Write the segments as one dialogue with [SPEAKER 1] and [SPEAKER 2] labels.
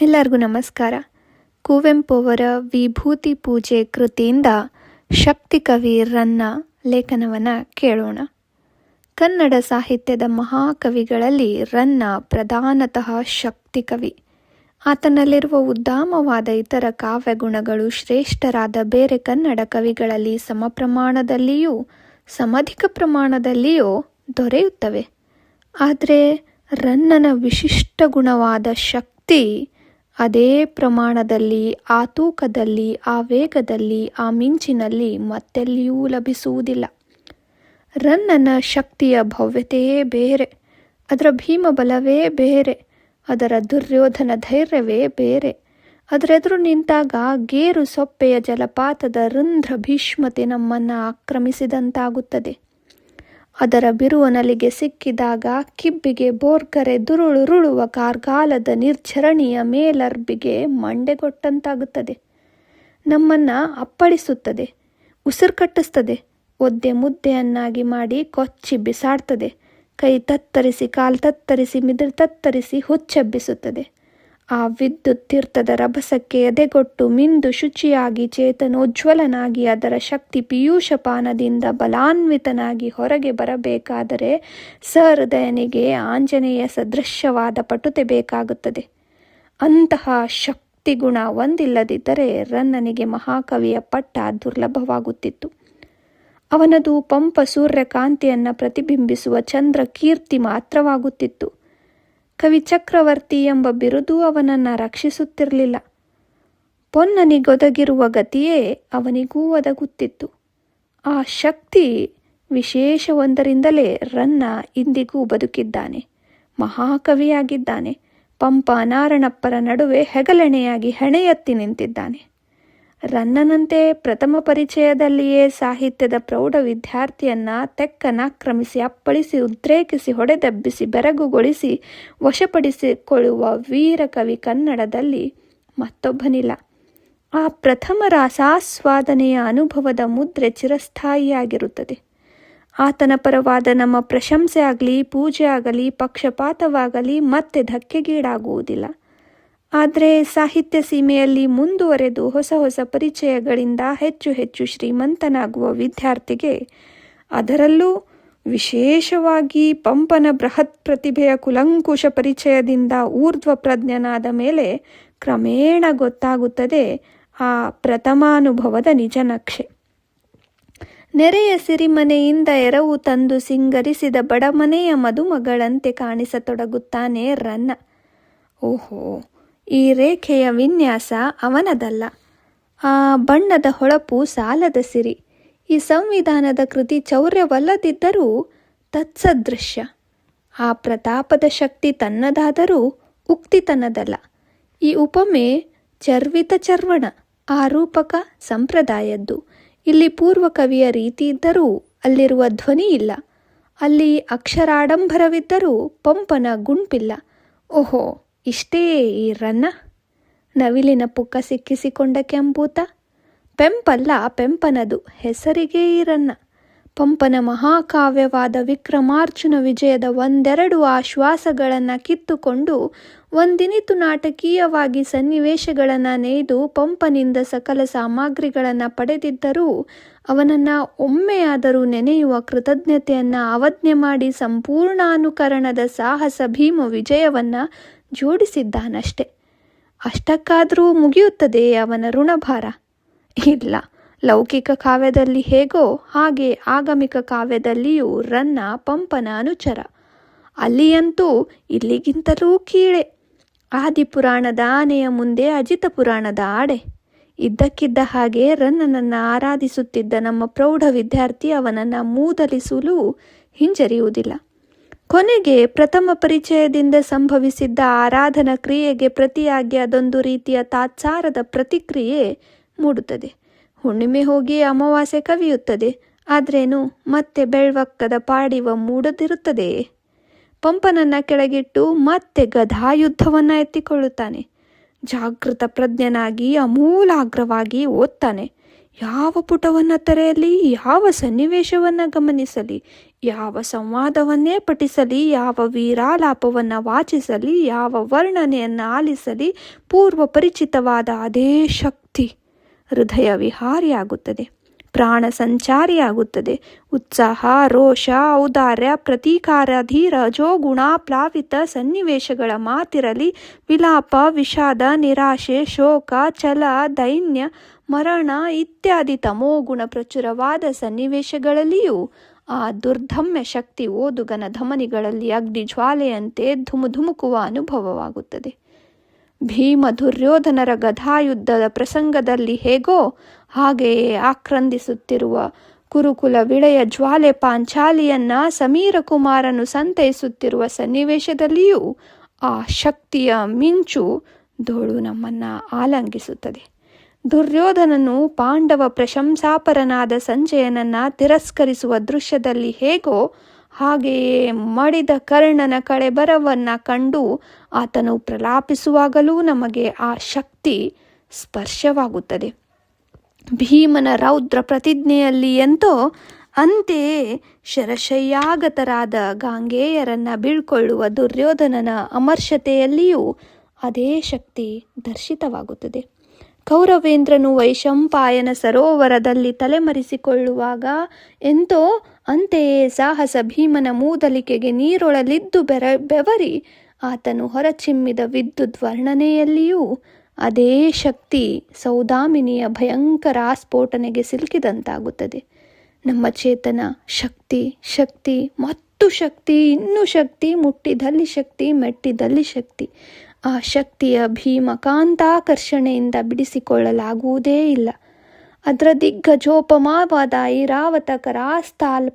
[SPEAKER 1] ಎಲ್ಲರಿಗೂ ನಮಸ್ಕಾರ. ಕುವೆಂಪು ಅವರ ವಿಭೂತಿ ಪೂಜೆ ಕೃತಿಯಿಂದ ಶಕ್ತಿ ಕವಿ ರನ್ನ ಲೇಖನವನ್ನು ಕೇಳೋಣ. ಕನ್ನಡ ಸಾಹಿತ್ಯದ ಮಹಾಕವಿಗಳಲ್ಲಿ ರನ್ನ ಪ್ರಧಾನತಃ ಶಕ್ತಿ ಕವಿ. ಆತನಲ್ಲಿರುವ ಉದ್ದಾಮವಾದ ಇತರ ಕಾವ್ಯಗುಣಗಳು ಶ್ರೇಷ್ಠರಾದ ಬೇರೆ ಕನ್ನಡ ಕವಿಗಳಲ್ಲಿ ಸಮಪ್ರಮಾಣದಲ್ಲಿಯೂ ಸಮಧಿಕ ಪ್ರಮಾಣದಲ್ಲಿಯೂ ದೊರೆಯುತ್ತವೆ. ಆದರೆ ರನ್ನನ ವಿಶಿಷ್ಟ ಗುಣವಾದ ಶಕ್ತಿ ಅದೇ ಪ್ರಮಾಣದಲ್ಲಿ, ಆ ತೂಕದಲ್ಲಿ, ಆ ವೇಗದಲ್ಲಿ, ಆ ಮಿಂಚಿನಲ್ಲಿ ಮತ್ತೆಲ್ಲಿಯೂ ಲಭಿಸುವುದಿಲ್ಲ. ರನ್ನನ ಶಕ್ತಿಯ ಭವ್ಯತೆಯೇ ಬೇರೆ, ಅದರ ಭೀಮಬಲವೇ ಬೇರೆ, ಅದರ ದುರ್ಯೋಧನ ಧೈರ್ಯವೇ ಬೇರೆ. ಅದರೆದುರು ನಿಂತಾಗ ಗೇರು ಸೊಪ್ಪೆಯ ಜಲಪಾತದ ರಂಧ್ರ ಭೀಷ್ಮತೆ ನಮ್ಮನ್ನು ಆಕ್ರಮಿಸಿದಂತಾಗುತ್ತದೆ. ಅದರ ಬಿರುವನಲಿಗೆ ಸಿಕ್ಕಿದಾಗ ಕಿಬ್ಬಿಗೆ ಬೋರ್ಕರೆ ದುರುಳುರುಳುವ ಕಾರ್ಗಾಲದ ನಿರ್ಝರಣಿಯ ಮೇಲರ್ಬಿಗೆ ಮಂಡೆಗೊಟ್ಟಂತಾಗುತ್ತದೆ. ನಮ್ಮನ್ನು ಅಪ್ಪಳಿಸುತ್ತದೆ ಉಸಿರು ಕಟ್ಟಿಸ್ತದೆ ಒದ್ದೆ ಮುದ್ದೆಯನ್ನಾಗಿ ಮಾಡಿ ಕೊಚ್ಚಿ ಬಿಸಾಡ್ತದೆ, ಕೈ ತತ್ತರಿಸಿ ಕಾಲು ತತ್ತರಿಸಿ ಮಿದುಳು ತತ್ತರಿಸಿ ಹುಚ್ಚೆಬ್ಬಿಸುತ್ತದೆ. ಆ ವಿದ್ಯುತ್ ತೀರ್ಥದ ರಭಸಕ್ಕೆ ಎದೆಗೊಟ್ಟು ಮಿಂದು ಶುಚಿಯಾಗಿ ಚೇತನೋಜ್ವಲನಾಗಿ ಅದರ ಶಕ್ತಿ ಪೀಯೂಷಪಾನದಿಂದ ಬಲಾನ್ವಿತನಾಗಿ ಹೊರಗೆ ಬರಬೇಕಾದರೆ ಸಹೃದಯನಿಗೆ ಆಂಜನೇಯ ಸದೃಶ್ಯವಾದ ಪಟುತೆ ಬೇಕಾಗುತ್ತದೆ. ಅಂತಹ ಶಕ್ತಿ ಗುಣ ಒಂದಿಲ್ಲದಿದ್ದರೆ ರನ್ನನಿಗೆ ಮಹಾಕವಿಯ ಪಟ್ಟ ದುರ್ಲಭವಾಗುತ್ತಿತ್ತು. ಅವನದು ಪಂಪ ಸೂರ್ಯಕಾಂತಿಯನ್ನು ಪ್ರತಿಬಿಂಬಿಸುವ ಚಂದ್ರ ಕೀರ್ತಿ ಮಾತ್ರವಾಗುತ್ತಿತ್ತು. ಕವಿ ಚಕ್ರವರ್ತಿ ಎಂಬ ಬಿರುದು ಅವನನ್ನು ರಕ್ಷಿಸುತ್ತಿರಲಿಲ್ಲ. ಪೊನ್ನನಿಗೊದಗಿರುವ ಗತಿಯೇ ಅವನಿಗೂ ಒದಗುತ್ತಿತ್ತು. ಆ ಶಕ್ತಿ ವಿಶೇಷವೊಂದರಿಂದಲೇ ರನ್ನ ಇಂದಿಗೂ ಬದುಕಿದ್ದಾನೆ. ಮಹಾಕವಿಯಾಗಿದ್ದಾನೆ. ಪಂಪ ನಾರಣಪ್ಪರ ನಡುವೆ ಹೆಗಲೆಣೆಯಾಗಿ ಹೆಣೆಯತ್ತಿ ನಿಂತಿದ್ದಾನೆ. ರನ್ನನಂತೆ ಪ್ರಥಮ ಪರಿಚಯದಲ್ಲಿಯೇ ಸಾಹಿತ್ಯದ ಪ್ರೌಢ ವಿದ್ಯಾರ್ಥಿಯನ್ನ ತೆಕ್ಕನಾಕ್ರಮಿಸಿ ಅಪ್ಪಳಿಸಿ, ಉದ್ರೇಕಿಸಿ, ಹೊಡೆದಬ್ಬಿಸಿ, ಬೆರಗುಗೊಳಿಸಿ ವಶಪಡಿಸಿಕೊಳ್ಳುವ ವೀರಕವಿ ಕನ್ನಡದಲ್ಲಿ ಮತ್ತೊಬ್ಬನಿಲ್ಲ. ಆ ಪ್ರಥಮ ರಾಸಾಸ್ವಾದನೆಯ ಅನುಭವದ ಮುದ್ರೆ ಚಿರಸ್ಥಾಯಿಯಾಗಿರುತ್ತದೆ. ಆತನ ಪರವಾದ ನಮ್ಮ ಪ್ರಶಂಸೆ ಆಗಲಿ ಪೂಜೆ ಆಗಲಿ ಪಕ್ಷಪಾತವಾಗಲಿ ಮತ್ತೆ ಧಕ್ಕೆಗೀಡಾಗುವುದಿಲ್ಲ. ಆದರೆ ಸಾಹಿತ್ಯ ಸೀಮೆಯಲ್ಲಿ ಮುಂದುವರೆದು ಹೊಸ ಹೊಸ ಪರಿಚಯಗಳಿಂದ ಹೆಚ್ಚು ಹೆಚ್ಚು ಶ್ರೀಮಂತನಾಗುವ ವಿದ್ಯಾರ್ಥಿಗೆ ಅದರಲ್ಲೂ ವಿಶೇಷವಾಗಿ ಪಂಪನ ಬೃಹತ್ ಪ್ರತಿಭೆಯ ಕುಲಂಕುಷ ಪರಿಚಯದಿಂದ ಊರ್ಧ್ವ ಪ್ರಜ್ಞನಾದ ಮೇಲೆ ಕ್ರಮೇಣ ಗೊತ್ತಾಗುತ್ತದೆ ಆ ಪ್ರಥಮಾನುಭವದ ನಿಜ ನಕ್ಷೆ. ನೆರೆಯ ಸಿರಿಮನೆಯಿಂದ ಎರವು ತಂದು ಸಿಂಗರಿಸಿದ ಬಡಮನೆಯ ಮದುಮಗಳಂತೆ ಕಾಣಿಸತೊಡಗುತ್ತಾನೆ ರನ್ನ. ಓಹೋ ಈ ರೇಖೆಯ ವಿನ್ಯಾಸ ಅವನದಲ್ಲ. ಆ ಬಣ್ಣದ ಹೊಳಪು ಸಾಲದ ಸಿರಿ. ಈ ಸಂವಿಧಾನದ ಕೃತಿ ಚೌರ್ಯವಲ್ಲದಿದ್ದರೂ ತತ್ಸದೃಶ್ಯ. ಆ ಪ್ರತಾಪದ ಶಕ್ತಿ ತನ್ನದಾದರೂ ಉಕ್ತಿ ತನ್ನದಲ್ಲ ಈ ಉಪಮೆ ಚರ್ವಿತ ಚರ್ವಣ, ಆ ರೂಪಕ ಸಂಪ್ರದಾಯದ್ದು. ಇಲ್ಲಿ ಪೂರ್ವ ಕವಿಯ ರೀತಿ ಇದ್ದರೂ ಅಲ್ಲಿರುವ ಧ್ವನಿ ಇಲ್ಲ ಅಲ್ಲಿ ಅಕ್ಷರಾಡಂಬರವಿದ್ದರೂ ಪಂಪನ ಗುಂಪಿಲ್ಲ. ಓಹೋ! ಇಷ್ಟೇ ಈ ರನ್ನ. ನವಿಲಿನ ಪುಕ್ಕ ಸಿಕ್ಕಿಸಿಕೊಂಡ ಕೆಂಪೂತ. ಪೆಂಪಲ್ಲ ಪೆಂಪನದು ಹೆಸರಿಗೆ ಈ ರನ್ನ. ಪಂಪನ ಮಹಾಕಾವ್ಯವಾದ ವಿಕ್ರಮಾರ್ಜುನ ವಿಜಯದ ಒಂದೆರಡು ಆಶ್ವಾಸಗಳನ್ನು ಕಿತ್ತುಕೊಂಡು ಒಂದಿನಿತು ನಾಟಕೀಯವಾಗಿ ಸನ್ನಿವೇಶಗಳನ್ನು ನೇಯ್ದು ಪಂಪನಿಂದ ಸಕಲ ಸಾಮಗ್ರಿಗಳನ್ನು ಪಡೆದಿದ್ದರೂ ಅವನನ್ನು ಒಮ್ಮೆಯಾದರೂ ನೆನೆಯುವ ಕೃತಜ್ಞತೆಯನ್ನು ಅವಜ್ಞೆ ಮಾಡಿ ಸಂಪೂರ್ಣ ಅನುಕರಣದ ಸಾಹಸ ಭೀಮ ವಿಜಯವನ್ನು ಜೋಡಿಸಿದ್ದಾನಷ್ಟೆ. ಅಷ್ಟಕ್ಕಾದರೂ ಮುಗಿಯುತ್ತದೆ ಅವನ ಋಣಭಾರ. ಇಲ್ಲ, ಲೌಕಿಕ ಕಾವ್ಯದಲ್ಲಿ ಹೇಗೋ ಹಾಗೆ ಆಗಮಿಕ ಕಾವ್ಯದಲ್ಲಿಯೂ ರನ್ನ ಪಂಪನ ಅನುಚರ. ಅಲ್ಲಿಯಂತೂ ಇಲ್ಲಿಗಿಂತಲೂ ಕೀಳೆ. ಆದಿಪುರಾಣದ ಆನೆಯ ಮುಂದೆ ಅಜಿತ ಪುರಾಣದ ಆಡೆ. ಇದ್ದಕ್ಕಿದ್ದ ಹಾಗೆ ರನ್ನನನ್ನು ಆರಾಧಿಸುತ್ತಿದ್ದ ನಮ್ಮ ಪ್ರೌಢ ವಿದ್ಯಾರ್ಥಿ ಅವನನ್ನು ಮೂದಲಿಸಲು ಹಿಂಜರಿಯುವುದಿಲ್ಲ. ಕೊನೆಗೆ ಪ್ರಥಮ ಪರಿಚಯದಿಂದ ಸಂಭವಿಸಿದ್ದ ಆರಾಧನಾ ಕ್ರಿಯೆಗೆ ಪ್ರತಿಯಾಗಿ ಅದೊಂದು ರೀತಿಯ ತಾತ್ಸಾರದ ಪ್ರತಿಕ್ರಿಯೆ ಮೂಡುತ್ತದೆ. ಹುಣ್ಣಿಮೆ ಹೋಗಿ ಅಮಾವಾಸ್ಯೆ ಕವಿಯುತ್ತದೆ. ಆದ್ರೇನು ಮತ್ತೆ ಬೆಳ್ವಕ್ಕದ ಪಾಡಿವ ಮೂಡದಿರುತ್ತದೆ. ಪಂಪನನ್ನ ಕೆಳಗಿಟ್ಟು ಮತ್ತೆ ಗದಾಯುದ್ಧವನ್ನ ಎತ್ತಿಕೊಳ್ಳುತ್ತಾನೆ. ಜಾಗೃತ ಪ್ರಜ್ಞನಾಗಿ ಅಮೂಲಾಗ್ರವಾಗಿ ಓದ್ತಾನೆ. ಯಾವ ಪುಟವನ್ನು ತೆರೆಯಲಿ, ಯಾವ ಸನ್ನಿವೇಶವನ್ನು ಗಮನಿಸಲಿ, ಯಾವ ಸಂವಾದವನ್ನೇ ಪಠಿಸಲಿ, ಯಾವ ವೀರಾಲಾಪವನ್ನು ವಾಚಿಸಲಿ, ಯಾವ ವರ್ಣನೆಯನ್ನು ಆಲಿಸಲಿ ಪೂರ್ವ ಪರಿಚಿತವಾದ ಅದೇ ಶಕ್ತಿ ಹೃದಯ ವಿಹಾರಿಯಾಗುತ್ತದೆ. ಪ್ರಾಣ ಸಂಚಾರಿಯಾಗುತ್ತದೆ. ಉತ್ಸಾಹ, ರೋಷ, ಔದಾರ್ಯ, ಪ್ರತೀಕಾರ, ಧೀರ, ಜೋಗುಣ, ಪ್ಲಾವಿತ ಸನ್ನಿವೇಶಗಳ ಮಾತಿರಲಿ, ವಿಲಾಪ, ವಿಷಾದ, ನಿರಾಶೆ, ಶೋಕ, ಛಲ, ದೈನ್ಯ, ಮರಣ ಇತ್ಯಾದಿ ತಮೋಗುಣ ಪ್ರಚುರವಾದ ಸನ್ನಿವೇಶಗಳಲ್ಲಿಯೂ ಆ ದುರ್ಧಮ್ಯ ಶಕ್ತಿ ಓದುಗನ ಧಮನಿಗಳಲ್ಲಿ ಅಗ್ನಿ ಜ್ವಾಲೆಯಂತೆ ಧುಮುಧುಮುಕುವ ಅನುಭವವಾಗುತ್ತದೆ. ಭೀಮ ದುರ್ಯೋಧನರ ಗಧಾಯುದ್ಧದ ಪ್ರಸಂಗದಲ್ಲಿ ಹೇಗೋ ಹಾಗೆಯೇ ಆಕ್ರಂದಿಸುತ್ತಿರುವ ಕುರುಕುಲ ವಿಳೆಯ ಜ್ವಾಲೆ ಪಾಂಚಾಲಿಯನ್ನ ಸಮೀರ ಕುಮಾರನು ಸಂತೈಸುತ್ತಿರುವ ಸನ್ನಿವೇಶದಲ್ಲಿಯೂ ಆ ಶಕ್ತಿಯ ಮಿಂಚು ಧೋಳು ನಮ್ಮನ್ನ ಆಲಂಗಿಸುತ್ತದೆ. ದುರ್ಯೋಧನನು ಪಾಂಡವ ಪ್ರಶಂಸಾಪರನಾದ ಸಂಜಯನನ್ನ ತಿರಸ್ಕರಿಸುವ ದೃಶ್ಯದಲ್ಲಿ ಹೇಗೋ ಹಾಗೆಯೇ ಮಡಿದ ಕರ್ಣನ ಕಳೆಬರವನ್ನ ಕಂಡು ಆತನು ಪ್ರಲಾಪಿಸುವಾಗಲೂ ನಮಗೆ ಆ ಶಕ್ತಿ ಸ್ಪರ್ಶವಾಗುತ್ತದೆ. ಭೀಮನ ರೌದ್ರ ಪ್ರತಿಜ್ಞೆಯಲ್ಲಿ ಎಂತೋ ಅಂತೆಯೇ ಶರಶಯ್ಯಾಗತರಾದ ಗಾಂಗೇಯರನ್ನು ಬೀಳ್ಕೊಳ್ಳುವ ದುರ್ಯೋಧನನ ಅಮರ್ಷತೆಯಲ್ಲಿಯೂ ಅದೇ ಶಕ್ತಿ ದರ್ಶಿತವಾಗುತ್ತದೆ. ಕೌರವೇಂದ್ರನು ವೈಶಂಪಾಯನ ಸರೋವರದಲ್ಲಿ ತಲೆಮರೆಸಿಕೊಳ್ಳುವಾಗ, ಎಂತೋ, ಅಂತೆಯೇ ಸಾಹಸ ಭೀಮನ ಮೂದಲಿಕೆಗೆ ನೀರೊಳಲಿದ್ದು ಬೆರ, ಬೆವರಿ. ಆತನು ಹೊರಚಿಮ್ಮಿದ ವಿದ್ಯುತ್ ವರ್ಣನೆಯಲ್ಲಿಯೂ ಅದೇ ಶಕ್ತಿ ಸೌದಾಮಿನಿಯ ಭಯಂಕರ ಆಸ್ಫೋಟನೆಗೆ ಸಿಲುಕಿದಂತಾಗುತ್ತದೆ. ನಮ್ಮ ಚೇತನ ಶಕ್ತಿ ಶಕ್ತಿ, ಮತ್ತು ಶಕ್ತಿ, ಇನ್ನೂ ಶಕ್ತಿ, ಮುಟ್ಟಿದಲ್ಲಿ ಶಕ್ತಿ, ಮೆಟ್ಟಿದಲ್ಲಿ ಶಕ್ತಿ. ಆ ಶಕ್ತಿಯ ಭೀಮಕಾಂತಾಕರ್ಷಣೆಯಿಂದ ಬಿಡಿಸಿಕೊಳ್ಳಲಾಗುವುದೇ ಇಲ್ಲ. ಅದರ ದಿಗ್ಗಜೋಪಮಾವಾದ ಐರಾವತಕರ ಸ್ಥಾಲ್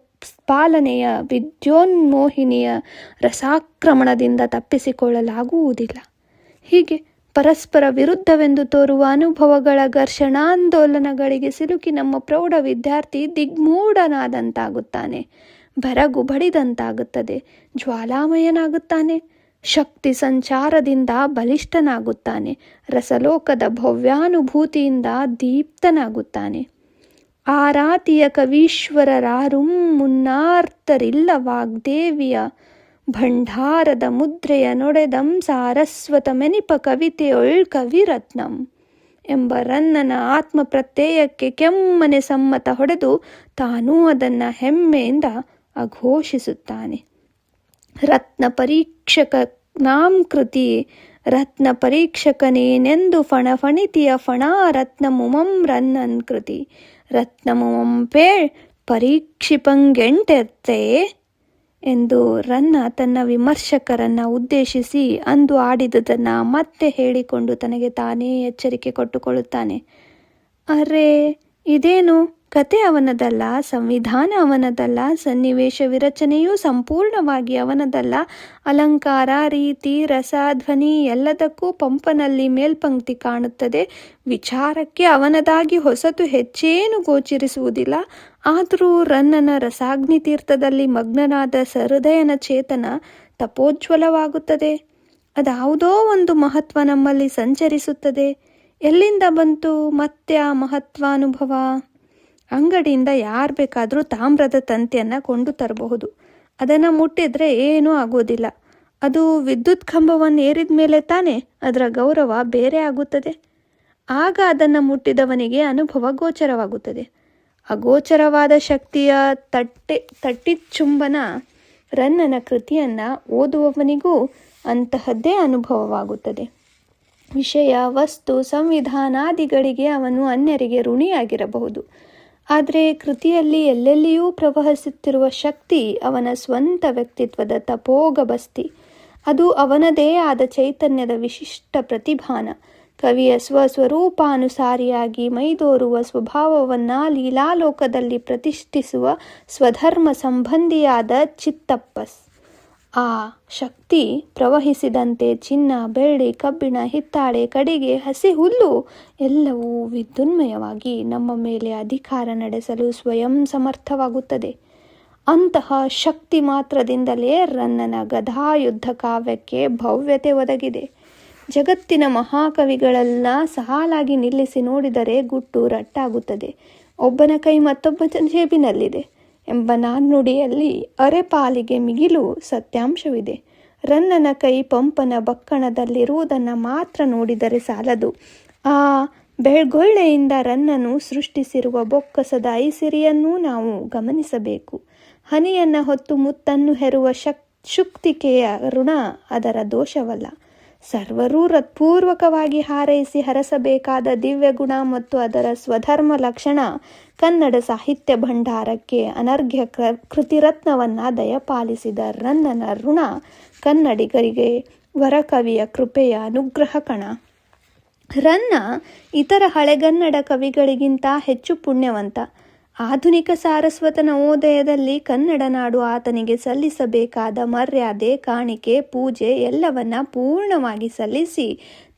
[SPEAKER 1] ಪಾಲನೆಯ ವಿದ್ಯೋನ್ಮೋಹಿನಿಯ ರಸಾಕ್ರಮಣದಿಂದ ತಪ್ಪಿಸಿಕೊಳ್ಳಲಾಗುವುದಿಲ್ಲ. ಹೀಗೆ ಪರಸ್ಪರ ವಿರುದ್ಧವೆಂದು ತೋರುವ ಅನುಭವಗಳ ಘರ್ಷಣಾಂದೋಲನಗಳಿಗೆ ಸಿಲುಕಿ ನಮ್ಮ ಪ್ರೌಢ ವಿದ್ಯಾರ್ಥಿ ದಿಗ್ಮೂಢನಾದಂತಾಗುತ್ತಾನೆ. ಬರಗು ಬಡಿದಂತಾಗುತ್ತದೆ. ಜ್ವಾಲಾಮಯನಾಗುತ್ತಾನೆ. ಶಕ್ತಿ ಸಂಚಾರದಿಂದ ಬಲಿಷ್ಠನಾಗುತ್ತಾನೆ. ರಸಲೋಕದ ಭವ್ಯಾನುಭೂತಿಯಿಂದ ದೀಪ್ತನಾಗುತ್ತಾನೆ. ಆರಾತಿಯ ಕವೀಶ್ವರರಾರುಂ ಮುನ್ನಾರ್ತರಿಲ್ಲ ವಾಗ್ದೇವಿಯ ಭಂಡಾರದ ಮುದ್ರೆಯ ನೊಡೆದಂ ಸಾರಸ್ವತ ಮೆನಿಪ ಕವಿತೆಯೊಳ್ ಕವಿರತ್ನಂ ಎಂಬ ರನ್ನನ ಆತ್ಮ ಪ್ರತ್ಯಯಕ್ಕೆ ಕೆಮ್ಮನೆ ಸಮ್ಮತ ಹೊಡೆದು ತಾನೂ ಅದನ್ನು ಹೆಮ್ಮೆಯಿಂದ ಅಘೋಷಿಸುತ್ತಾನೆ. ರತ್ನ ಪರೀಕ್ಷಕ ನಾಂ ಕೃತಿ ರತ್ನ ಪರೀಕ್ಷಕನೇನೆಂದು ಫಣಫಣಿತಿಯ ಫಣಾ ರತ್ನಮುಮಂ ರನ್ನನ್ ಕೃತಿ. ರತ್ನ ಮುಮಂ ಪೇ ಪರೀಕ್ಷಿಪಂಗೆಂಟೆತ್ತೆ ಎಂದು ರನ್ನ ತನ್ನ ವಿಮರ್ಶಕರನ್ನ ಉದ್ದೇಶಿಸಿ ಅಂದು ಆಡಿದುದನ್ನು ಮತ್ತೆ ಹೇಳಿಕೊಂಡು ತನಗೆ ತಾನೇ ಎಚ್ಚರಿಕೆ ಕೊಟ್ಟುಕೊಳ್ಳುತ್ತಾನೆ. ಅರೆ ಇದೇನು? ಕತೆ ಅವನದಲ್ಲ, ಸಂವಿಧಾನ ಅವನದಲ್ಲ, ಸನ್ನಿವೇಶ ವಿರಚನೆಯೂ ಸಂಪೂರ್ಣವಾಗಿ ಅವನದಲ್ಲ. ಅಲಂಕಾರ, ರೀತಿ, ರಸ, ಧ್ವನಿ ಎಲ್ಲದಕ್ಕೂ ಪಂಪನಲ್ಲಿ ಮೇಲ್ಪಂಕ್ತಿ ಕಾಣುತ್ತದೆ. ವಿಚಾರಕ್ಕೆ ಅವನದಾಗಿ ಹೊಸತು ಹೆಚ್ಚೇನು ಗೋಚರಿಸುವುದಿಲ್ಲ. ಆದರೂ ರನ್ನನ ರಸಾಗ್ನಿ ತೀರ್ಥದಲ್ಲಿ ಮಗ್ನನಾದ ಸಹೃದಯನ ಚೇತನ ತಪೋಜ್ವಲವಾಗುತ್ತದೆ. ಅದಾವುದೋ ಒಂದು ಮಹತ್ವ ನಮ್ಮಲ್ಲಿ ಸಂಚರಿಸುತ್ತದೆ. ಎಲ್ಲಿಂದ ಬಂತು ಮತ್ತೆ ಆ ಮಹತ್ವಾನುಭವ? ಅಂಗಡಿಯಿಂದ ಯಾರು ಬೇಕಾದರೂ ತಾಮ್ರದ ತಂತಿಯನ್ನು ಕೊಂಡು ತರಬಹುದು. ಅದನ್ನು ಮುಟ್ಟಿದರೆ ಏನೂ ಆಗೋದಿಲ್ಲ. ಅದು ವಿದ್ಯುತ್ ಕಂಬವನ್ನು ಏರಿದ ಮೇಲೆ ತಾನೇ ಅದರ ಗೌರವ ಬೇರೆ ಆಗುತ್ತದೆ. ಆಗ ಅದನ್ನು ಮುಟ್ಟಿದವನಿಗೆ ಅನುಭವ ಗೋಚರವಾಗುತ್ತದೆ. ಅಗೋಚರವಾದ ಶಕ್ತಿಯ ತಟ್ಟೆ ತಟ್ಟಿಚುಂಬನ ರನ್ನನ ಕೃತಿಯನ್ನು ಓದುವವನಿಗೂ ಅಂತಹದ್ದೇ ಅನುಭವವಾಗುತ್ತದೆ. ವಿಷಯ, ವಸ್ತು, ಸಂವಿಧಾನಾದಿಗಳಿಗೆ ಅವನು ಅನ್ಯರಿಗೆ ಋಣಿಯಾಗಿರಬಹುದು. ಆದರೆ ಕೃತಿಯಲ್ಲಿ ಎಲ್ಲೆಲ್ಲಿಯೂ ಪ್ರವಹಿಸುತ್ತಿರುವ ಶಕ್ತಿ ಅವನ ಸ್ವಂತ ವ್ಯಕ್ತಿತ್ವದ ತಪೋಗಬಸ್ತಿ ಅದು ಅವನದೇ ಆದ ಚೈತನ್ಯದ ವಿಶಿಷ್ಟ ಪ್ರತಿಭಾನ. ಕವಿಯ ಸ್ವಸ್ವರೂಪಾನುಸಾರಿಯಾಗಿ ಮೈದೋರುವ ಸ್ವಭಾವವನ್ನು ಲೀಲಾಲೋಕದಲ್ಲಿ ಪ್ರತಿಷ್ಠಿಸುವ ಸ್ವಧರ್ಮ ಸಂಬಂಧಿಯಾದ ಚಿತ್ತಪ್ಪಸ್. ಆ ಶಕ್ತಿ ಪ್ರವಹಿಸಿದಂತೆ ಚಿನ್ನ, ಬೆಳ್ಳಿ, ಕಬ್ಬಿಣ, ಹಿತ್ತಾಳೆ, ಕಡಿಗೆ, ಹಸಿ ಹುಲ್ಲು ಎಲ್ಲವೂ ವಿದ್ಯುನ್ಮಯವಾಗಿ ನಮ್ಮ ಮೇಲೆ ಅಧಿಕಾರ ನಡೆಸಲು ಸ್ವಯಂ ಸಮರ್ಥವಾಗುತ್ತದೆ. ಅಂತಹ ಶಕ್ತಿ ಮಾತ್ರದಿಂದಲೇ ರನ್ನನ ಗದಾಯುದ್ಧ ಕಾವ್ಯಕ್ಕೆ ಭವ್ಯತೆ ಒದಗಿದೆ. ಜಗತ್ತಿನ ಮಹಾಕವಿಗಳೆಲ್ಲ ಸಹಾಲಾಗಿ ನಿಲ್ಲಿಸಿ ನೋಡಿದರೆ ಗುಟ್ಟು ರಟ್ಟಾಗುತ್ತದೆ. ಒಬ್ಬನ ಕೈ ಮತ್ತೊಬ್ಬನ ಜೇಬಿನಲ್ಲಿದೆ. ಎಂಬ ನಾಣ್ಣುಡಿಯಲ್ಲಿ ಅರೆಪಾಲಿಗೆ ಮಿಗಿಲು ಸತ್ಯಾಂಶವಿದೆ. ರನ್ನನ ಕೈ ಪಂಪನ ಬಕ್ಕಣದಲ್ಲಿರುವುದನ್ನು ಮಾತ್ರ ನೋಡಿದರೆ ಸಾಲದು. ಆ ಬೆಳ್ಗೊಳ್ಳೆಯಿಂದ ರನ್ನನು ಸೃಷ್ಟಿಸಿರುವ ಬೊಕ್ಕಸದ ಐಸಿರಿಯನ್ನೂ ನಾವು ಗಮನಿಸಬೇಕು. ಹನಿಯನ್ನು ಹೊತ್ತು ಮುತ್ತನ್ನು ಹೆರುವ ಶಕ್, ಶುಕ್ತಿಕೆಯ ಋಣ ಅದರ ದೋಷವಲ್ಲ. ಸರ್ವರೂ ಹೃತ್ಪೂರ್ವಕವಾಗಿ ಹಾರೈಸಿ ಹರಸಬೇಕಾದ ದಿವ್ಯ ಗುಣ ಮತ್ತು ಅದರ ಸ್ವಧರ್ಮ ಲಕ್ಷಣ ಕನ್ನಡ ಸಾಹಿತ್ಯ ಭಂಡಾರಕ್ಕೆ ಅನರ್ಘ್ಯ ಕೃತಿರತ್ನವನ್ನು ದಯಪಾಲಿಸಿದ ರನ್ನನ ಋಣ ಕನ್ನಡಿಗರಿಗೆ ವರಕವಿಯ ಕೃಪೆಯ ಅನುಗ್ರಹ ಕಣ. ರನ್ನ ಇತರ ಹಳೆಗನ್ನಡ ಕವಿಗಳಿಗಿಂತ ಹೆಚ್ಚು ಪುಣ್ಯವಂತ. ಆಧುನಿಕ ಸಾರಸ್ವತ ನವೋದಯದಲ್ಲಿ ಕನ್ನಡ ನಾಡು ಆತನಿಗೆ ಸಲ್ಲಿಸಬೇಕಾದ ಮರ್ಯಾದೆ, ಕಾಣಿಕೆ, ಪೂಜೆ ಎಲ್ಲವನ್ನ ಪೂರ್ಣವಾಗಿ ಸಲ್ಲಿಸಿ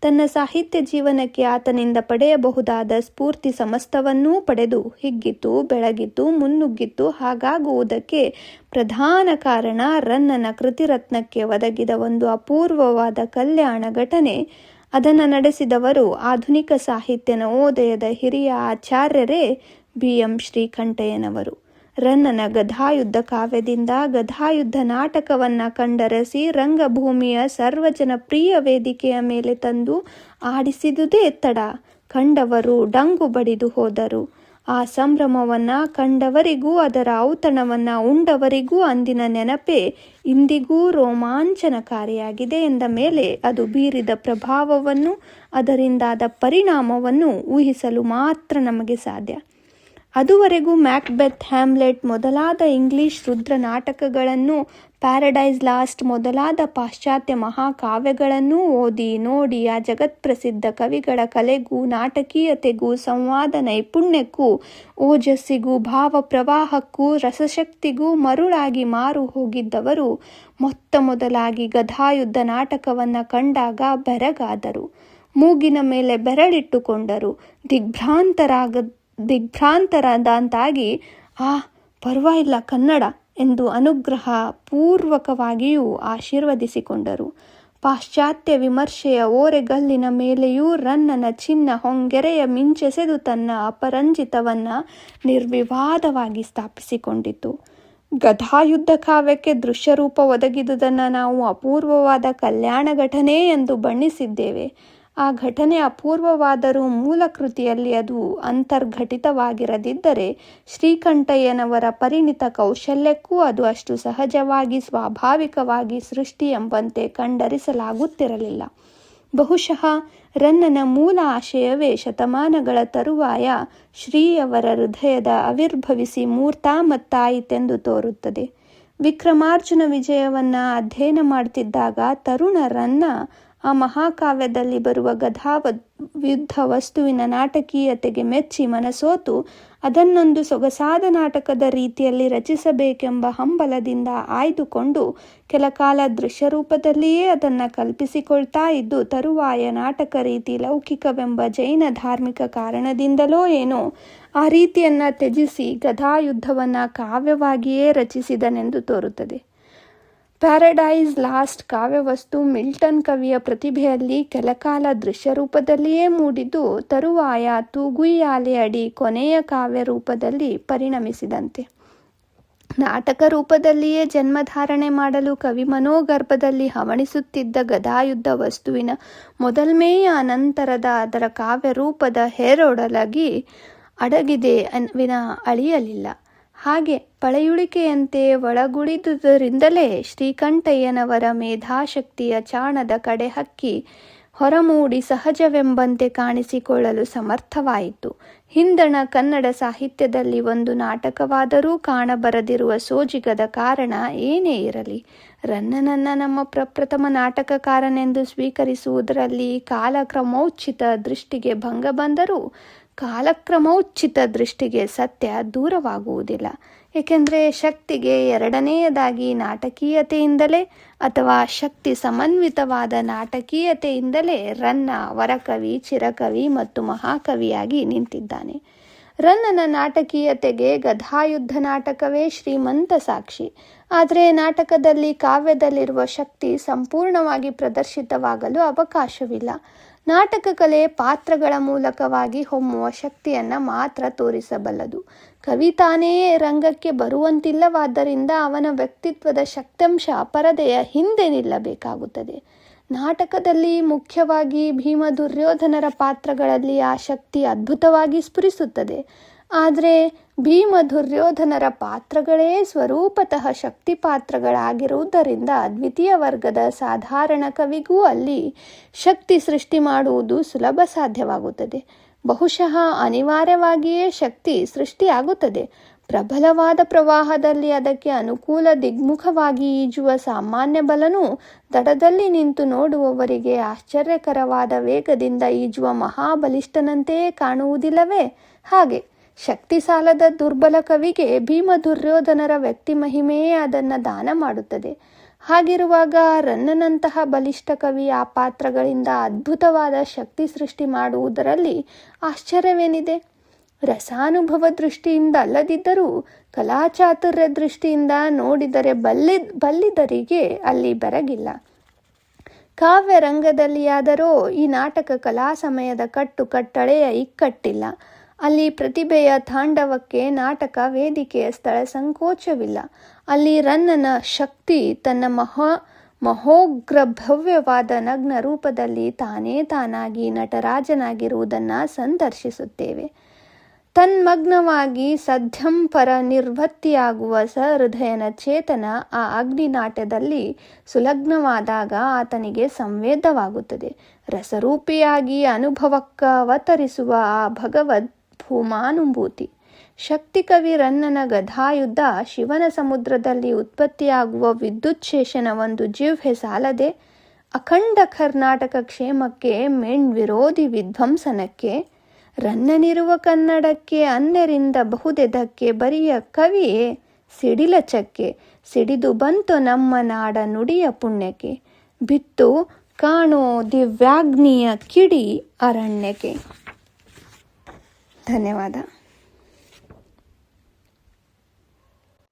[SPEAKER 1] ತನ್ನ ಸಾಹಿತ್ಯ ಜೀವನಕ್ಕೆ ಆತನಿಂದ ಪಡೆಯಬಹುದಾದ ಸ್ಫೂರ್ತಿ ಸಮಸ್ತವನ್ನೂ ಪಡೆದು ಹಿಗ್ಗಿತು ಬೆಳಗಿತು ಮುನ್ನುಗ್ಗಿತು ಹಾಗಾಗುವುದಕ್ಕೆ ಪ್ರಧಾನ ಕಾರಣ ರನ್ನನ ಕೃತಿರತ್ನಕ್ಕೆ ಒದಗಿದ ಒಂದು ಅಪೂರ್ವವಾದ ಕಲ್ಯಾಣ ಘಟನೆ. ಅದನ್ನು ನಡೆಸಿದವರು ಆಧುನಿಕ ಸಾಹಿತ್ಯ ನವೋದಯದ ಹಿರಿಯ ಆಚಾರ್ಯರೇ. B M ಶ್ರೀಕಂಠಯ್ಯನವರು. ರನ್ನನ ಗಧಾಯುದ್ಧ ಕಾವ್ಯದಿಂದ ಗಧಾಯುದ್ಧ ನಾಟಕವನ್ನು ಕಂಡರಸಿ ರಂಗಭೂಮಿಯ ಸರ್ವಜನಪ್ರಿಯ ವೇದಿಕೆಯ ಮೇಲೆ ತಂದು ಆಡಿಸಿದುದೇ ತಡ ಕಂಡವರು ಡಂಗು ಬಡಿದು ಹೋದರು. ಆ ಸಂಭ್ರಮವನ್ನು ಕಂಡವರಿಗೂ ಅದರ ಔತಣವನ್ನು ಉಂಡವರಿಗೂ ಅಂದಿನ ನೆನಪೇ ಇಂದಿಗೂ ರೋಮಾಂಚನಕಾರಿಯಾಗಿದೆ ಎಂದ ಮೇಲೆ ಅದು ಬೀರಿದ ಪ್ರಭಾವವನ್ನು ಅದರಿಂದಾದ ಪರಿಣಾಮವನ್ನು ಊಹಿಸಲು ಮಾತ್ರ ನಮಗೆ ಸಾಧ್ಯ. ಅದುವರೆಗೂ ಮ್ಯಾಕ್ಬೆತ್ ಹ್ಯಾಮ್ಲೆಟ್ ಮೊದಲಾದ ಇಂಗ್ಲಿಷ್ ರುದ್ರ ನಾಟಕಗಳನ್ನು, ಪ್ಯಾರಡೈಸ್ ಲಾಸ್ಟ್ ಮೊದಲಾದ ಪಾಶ್ಚಾತ್ಯ ಮಹಾಕಾವ್ಯಗಳನ್ನೂ ಓದಿ ನೋಡಿ ಆ ಜಗತ್ಪ್ರಸಿದ್ಧ ಕವಿಗಳ ಕಲೆಗೂ, ನಾಟಕೀಯತೆಗೂ, ಸಂವಾದ ನೈಪುಣ್ಯಕ್ಕೂ, ಓಜಸ್ಸಿಗೂ ಭಾವ ಪ್ರವಾಹಕ್ಕೂ ರಸಶಕ್ತಿಗೂ ಮರುಳಾಗಿ ಮಾರು ಹೋಗಿದ್ದವರು ಮೊತ್ತ ಮೊದಲಾಗಿ ಗದಾಯುದ್ಧ ನಾಟಕವನ್ನು ಕಂಡಾಗ ಬೆರಗಾದರು. ಮೂಗಿನ ಮೇಲೆ ಬೆರಳಿಟ್ಟುಕೊಂಡರು. ದಿಗ್ಭ್ರಾಂತರಾಗ ದಿಗ್ಭ್ರಾಂತರಾದಂತಾಗಿ, ಆ, ಪರವಾಗಿಲ್ಲ, ಕನ್ನಡ ಎಂದು ಅನುಗ್ರಹ ಪೂರ್ವಕವಾಗಿಯೂ ಆಶೀರ್ವದಿಸಿಕೊಂಡರು. ಪಾಶ್ಚಾತ್ಯ ವಿಮರ್ಶೆಯ ಓರೆಗಲ್ಲಿನ ಮೇಲೆಯೂ ರನ್ನನ ಚಿನ್ನ ಹೊಂಗೆರೆಯ ಮಿಂಚೆಸೆದು ತನ್ನ ಅಪರಂಜಿತವನ್ನು ನಿರ್ವಿವಾದವಾಗಿ ಸ್ಥಾಪಿಸಿಕೊಂಡಿತು. ಗದಾಯುದ್ಧ ಕಾವ್ಯಕ್ಕೆ ದೃಶ್ಯರೂಪ ಒದಗಿದುದನ್ನು ನಾವು ಅಪೂರ್ವವಾದ ಕಲ್ಯಾಣ ಘಟನೆ ಎಂದು ಬಣ್ಣಿಸಿದ್ದೇವೆ. ಆ ಘಟನೆ ಅಪೂರ್ವವಾದರೂ ಮೂಲ ಕೃತಿಯಲ್ಲಿ ಅದು ಅಂತರ್ಘಟಿತವಾಗಿರದಿದ್ದರೆ ಶ್ರೀಕಂಠಯ್ಯನವರ ಪರಿಣಿತ ಕೌಶಲ್ಯಕ್ಕೂ ಅದು ಅಷ್ಟು ಸಹಜವಾಗಿ ಸ್ವಾಭಾವಿಕವಾಗಿ ಸೃಷ್ಟಿ ಎಂಬಂತೆ ಕಂಡರಿಸಲಾಗುತ್ತಿರಲಿಲ್ಲ. ಬಹುಶಃ ರನ್ನನ ಮೂಲ ಆಶಯವೇ ಶತಮಾನಗಳ ತರುವಾಯ ಶ್ರೀಯವರ ಹೃದಯದ ಆವಿರ್ಭವಿಸಿ ಮೂರ್ತಾಮತ್ತಾಯಿತೆಂದು ತೋರುತ್ತದೆ. ವಿಕ್ರಮಾರ್ಜುನ ವಿಜಯವನ್ನ ಅಧ್ಯಯನ ಮಾಡ್ತಿದ್ದಾಗ ತರುಣ ರನ್ನ ಆ ಮಹಾಕಾವ್ಯದಲ್ಲಿ ಬರುವ ಗಧಾವ ಯುದ್ಧ ವಸ್ತುವಿನ ನಾಟಕೀಯತೆಗೆ ಮೆಚ್ಚಿ ಮನಸೋತು, ಅದನ್ನೊಂದು ಸೊಗಸಾದ ನಾಟಕದ ರೀತಿಯಲ್ಲಿ ರಚಿಸಬೇಕೆಂಬ ಹಂಬಲದಿಂದ ಆಯ್ದುಕೊಂಡು ಕೆಲ ಕಾಲ ದೃಶ್ಯರೂಪದಲ್ಲಿಯೇ ಅದನ್ನು ಕಲ್ಪಿಸಿಕೊಳ್ತಾ ಇದ್ದು, ತರುವಾಯ ನಾಟಕ ರೀತಿ ಲೌಕಿಕವೆಂಬ ಜೈನ ಧಾರ್ಮಿಕ ಕಾರಣದಿಂದಲೋ ಏನೋ ಆ ರೀತಿಯನ್ನು ತ್ಯಜಿಸಿ ಗಧಾಯುದ್ಧವನ್ನು ಕಾವ್ಯವಾಗಿಯೇ ರಚಿಸಿದನೆಂದು ತೋರುತ್ತದೆ. ಪ್ಯಾರಡೈಸ್ ಲಾಸ್ಟ್ ಕಾವ್ಯವಸ್ತು ಮಿಲ್ಟನ್ ಕವಿಯ ಪ್ರತಿಭೆಯಲ್ಲಿ ಕೆಲಕಾಲ ದೃಶ್ಯರೂಪದಲ್ಲಿಯೇ ಮೂಡಿದ್ದು, ತರುವಾಯ ತೂಗುಯ್ಯಾಲೆ ಅಡಿ ಕೊನೆಯ ಕಾವ್ಯ ರೂಪದಲ್ಲಿ ಪರಿಣಮಿಸಿದಂತೆ. ನಾಟಕ ರೂಪದಲ್ಲಿಯೇ ಜನ್ಮಧಾರಣೆ ಮಾಡಲು ಕವಿ ಮನೋಗರ್ಭದಲ್ಲಿ ಹವಣಿಸುತ್ತಿದ್ದ ಗದಾಯುದ್ಧ ವಸ್ತುವಿನ ಮೊದಲ್ಮೆಯ ಅನಂತರದ ಅದರ ಕಾವ್ಯ ರೂಪದ ಹೇರೊಡಲಾಗಿ ಅಡಗಿದೆ ವಿನ ಅಳಿಯಲಿಲ್ಲ. ಹಾಗೆ ಪಳೆಯುಳಿಕೆಯಂತೆ ಒಳಗುಳಿದುದರಿಂದಲೇ ಶ್ರೀಕಂಠಯ್ಯನವರ ಮೇಧಾಶಕ್ತಿಯ ಚಾಣದ ಕಡೆ ಹಕ್ಕಿ ಹೊರಮೂಡಿ ಸಹಜವೆಂಬಂತೆ ಕಾಣಿಸಿಕೊಳ್ಳಲು ಸಮರ್ಥವಾಯಿತು. ಹಿಂದಣ ಕನ್ನಡ ಸಾಹಿತ್ಯದಲ್ಲಿ ಒಂದು ನಾಟಕವಾದರೂ ಕಾಣಬರದಿರುವ ಸೋಜಿಗದ ಕಾರಣ ಏನೇ ಇರಲಿ. ರನ್ನನನ್ನ ನಮ್ಮ ಪ್ರಪ್ರಥಮ ನಾಟಕಕಾರನೆಂದು ಸ್ವೀಕರಿಸುವುದರಲ್ಲಿ ಕಾಲಕ್ರಮೋಚಿತ ದೃಷ್ಟಿಗೆ ಭಂಗ ಬಂದರೂ ಕಾಲಕ್ರಮೋಚಿತ ದೃಷ್ಟಿಗೆ ಸತ್ಯ ದೂರವಾಗುವುದಿಲ್ಲ. ಏಕೆಂದರೆ ಶಕ್ತಿಗೆ ಎರಡನೆಯದಾಗಿ ನಾಟಕೀಯತೆಯಿಂದಲೇ ಅಥವಾ ಶಕ್ತಿ ಸಮನ್ವಿತವಾದ ನಾಟಕೀಯತೆಯಿಂದಲೇ ರನ್ನ ವರಕವಿ, ಚಿರಕವಿ ಮತ್ತು ಮಹಾಕವಿಯಾಗಿ ನಿಂತಿದ್ದಾನೆ. ರನ್ನನ ನಾಟಕೀಯತೆಗೆ ಗಧಾಯುದ್ಧ ನಾಟಕವೇ ಶ್ರೀಮಂತ ಸಾಕ್ಷಿ. ಆದರೆ ನಾಟಕದಲ್ಲಿ ಕಾವ್ಯದಲ್ಲಿರುವ ಶಕ್ತಿ ಸಂಪೂರ್ಣವಾಗಿ ಪ್ರದರ್ಶಿತವಾಗಲು ಅವಕಾಶವಿಲ್ಲ. ನಾಟಕ ಕಲೆ ಪಾತ್ರಗಳ ಮೂಲಕವಾಗಿ ಹೊಮ್ಮುವ ಶಕ್ತಿಯನ್ನು ಮಾತ್ರ ತೋರಿಸಬಲ್ಲದು. ಕವಿತಾನೇ ರಂಗಕ್ಕೆ ಬರುವಂತಿಲ್ಲವಾದ್ದರಿಂದ ಅವನ ವ್ಯಕ್ತಿತ್ವದ ಶಕ್ತಂಶ ಪರದೆಯ ಹಿಂದೆ ನಿಲ್ಲಬೇಕಾಗುತ್ತದೆ. ನಾಟಕದಲ್ಲಿ ಮುಖ್ಯವಾಗಿ ಭೀಮ ದುರ್ಯೋಧನರ ಪಾತ್ರಗಳಲ್ಲಿ ಆ ಶಕ್ತಿ ಅದ್ಭುತವಾಗಿ ಸ್ಫುರಿಸುತ್ತದೆ. ಆದರೆ ಭೀಮ ದುರ್ಯೋಧನರ ಪಾತ್ರಗಳೇ ಸ್ವರೂಪತಃ ಶಕ್ತಿ ಪಾತ್ರಗಳಾಗಿರುವುದರಿಂದ ದ್ವಿತೀಯ ವರ್ಗದ ಸಾಧಾರಣ ಕವಿಗೂ ಅಲ್ಲಿ ಶಕ್ತಿ ಸೃಷ್ಟಿ ಮಾಡುವುದು ಸುಲಭ ಸಾಧ್ಯವಾಗುತ್ತದೆ. ಬಹುಶಃ ಅನಿವಾರ್ಯವಾಗಿಯೇ ಶಕ್ತಿ ಸೃಷ್ಟಿಯಾಗುತ್ತದೆ. ಪ್ರಬಲವಾದ ಪ್ರವಾಹದಲ್ಲಿ ಅದಕ್ಕೆ ಅನುಕೂಲ ದಿಗ್ಮುಖವಾಗಿ ಈಜುವ ಸಾಮಾನ್ಯ ಬಲನು ದಡದಲ್ಲಿ ನಿಂತು ನೋಡುವವರಿಗೆ ಆಶ್ಚರ್ಯಕರವಾದ ವೇಗದಿಂದ ಈಜುವ ಮಹಾಬಲಿಷ್ಠನಂತೆಯೇ ಕಾಣುವುದಿಲ್ಲವೇ? ಹಾಗೆ. ಶಕ್ತಿ ಸಾಲದ ದುರ್ಬಲ ಕವಿಗೆ ಭೀಮ ದುರ್ಯೋಧನರ ವ್ಯಕ್ತಿ ಮಹಿಮೆಯೇ ಅದನ್ನು ದಾನ ಮಾಡುತ್ತದೆ. ಹಾಗಿರುವಾಗ ರನ್ನನಂತಹ ಬಲಿಷ್ಠ ಕವಿ ಆ ಪಾತ್ರಗಳಿಂದ ಅದ್ಭುತವಾದ ಶಕ್ತಿ ಸೃಷ್ಟಿ ಮಾಡುವುದರಲ್ಲಿ ಆಶ್ಚರ್ಯವೇನಿದೆ? ರಸಾನುಭವ ದೃಷ್ಟಿಯಿಂದ ಅಲ್ಲದಿದ್ದರೂ ಕಲಾಚಾತುರ್ಯ ದೃಷ್ಟಿಯಿಂದ ನೋಡಿದರೆ ಬಲ್ಲಿ, ಬಲ್ಲಿದರಿಗೆ ಅಲ್ಲಿ ಬೆರಗಿಲ್ಲ. ಕಾವ್ಯ ರಂಗದಲ್ಲಿಯಾದರೂ ಈ ನಾಟಕ ಕಲಾ ಸಮಯದ ಕಟ್ಟು ಕಟ್ಟಳೆಯ ಇಕ್ಕಟ್ಟಿಲ್ಲ. ಅಲ್ಲಿ ಪ್ರತಿಭೆಯ ತಾಂಡವಕ್ಕೆ ನಾಟಕ ವೇದಿಕೆಯ ಸ್ಥಳ ಸಂಕೋಚವಿಲ್ಲ. ಅಲ್ಲಿ ರನ್ನನ ಶಕ್ತಿ ತನ್ನ ಮಹಾ ಮಹೋಗ್ರ ಭವ್ಯವಾದ ನಗ್ನ ರೂಪದಲ್ಲಿ ತಾನೇ ತಾನಾಗಿ ನಟರಾಜನಾಗಿರುವುದನ್ನು ಸಂದರ್ಶಿಸುತ್ತೇವೆ. ತನ್ಮಗ್ನವಾಗಿ ಸದ್ಯಂಪರ ನಿರ್ವತ್ತಿಯಾಗುವ ಸಹೃದಯನ ಚೇತನ ಆ ಅಗ್ನಿನಾಟ್ಯದಲ್ಲಿ ಸುಲಗ್ನವಾದಾಗ ಆತನಿಗೆ ಸಂವೇದವಾಗುತ್ತದೆ. ರಸರೂಪಿಯಾಗಿ ಅನುಭವಕ್ಕ ಅವತರಿಸುವ ಆ ಭಗವದ್ ಭೂಮಾನುಭೂತಿ. ಶಕ್ತಿಕವಿ ರನ್ನನ ಗಧಾಯುದ್ಧ ಶಿವನ ಸಮುದ್ರದಲ್ಲಿ ಉತ್ಪತ್ತಿಯಾಗುವ ವಿದ್ಯುತ್ ಶೇಷನ ಒಂದು ಜಿಹ್ವೆ ಸಾಲದೆ, ಅಖಂಡ ಕರ್ನಾಟಕ ಕ್ಷೇಮಕ್ಕೆ ಮೆಣ್ ವಿರೋಧಿ ವಿಧ್ವಂಸನಕ್ಕೆ, ರನ್ನನಿರುವ ಕನ್ನಡಕ್ಕೆ ಅನ್ನರಿಂದ ಬಹುದೆದಕ್ಕೆ ಬರಿಯ ಕವಿಯೇ ಸಿಡಿಲಚಕ್ಕೆ, ಸಿಡಿದು ಬಂತು ನಮ್ಮ ನಾಡ ನುಡಿಯ ಪುಣ್ಯಕ್ಕೆ, ಬಿತ್ತು ಕಾಣೋ ದಿವ್ಯಾಗ್ನಿಯ ಕಿಡಿ ಅರಣ್ಯಕ್ಕೆ. ಧನ್ಯವಾದ